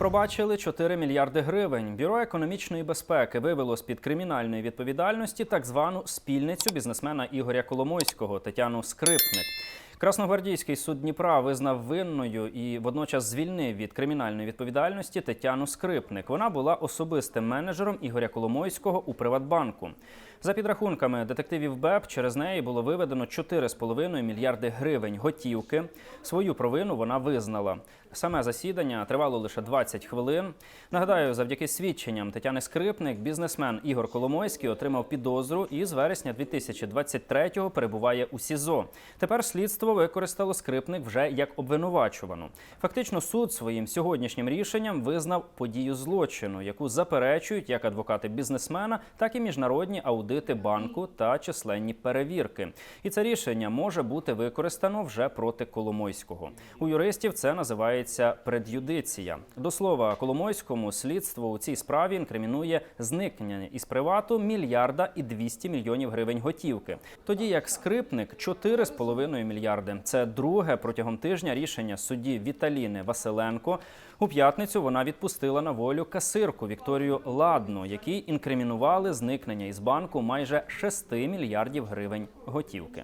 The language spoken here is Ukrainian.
Пробачили 4 мільярди гривень. Бюро економічної безпеки вивело з під кримінальної відповідальності так звану спільницю бізнесмена Ігоря Коломойського Тетяну Скрипник. Красногвардійський суд Дніпра визнав винною і водночас звільнив від кримінальної відповідальності Тетяну Скрипник. Вона була особистим менеджером Ігоря Коломойського у Приватбанку. За підрахунками детективів БЕП, через неї було виведено 4,5 мільярди гривень готівки. Свою провину вона визнала. Саме засідання тривало лише 20 хвилин. Нагадаю, завдяки свідченням Тетяни Скрипник, бізнесмен Ігор Коломойський отримав підозру і з вересня 2023-го перебуває у СІЗО. Тепер слідство використало скрипник вже як обвинувачувану. Фактично, суд своїм сьогоднішнім рішенням визнав подію злочину, яку заперечують як адвокати бізнесмена, так і міжнародні аудити банку та численні перевірки. І це рішення може бути використано вже проти Коломойського. У юристів це називається пред'юдиція. До слова, Коломойському слідство у цій справі інкримінує зникнення із привату мільярда і 200 мільйонів гривень готівки. Тоді як скрипник 4,5 мільярди. Це друге протягом тижня рішення судді Віталіни Василенко. У п'ятницю вона відпустила на волю касирку Вікторію Ладну, якій інкримінували зникнення із банку майже 6 мільярдів гривень готівки.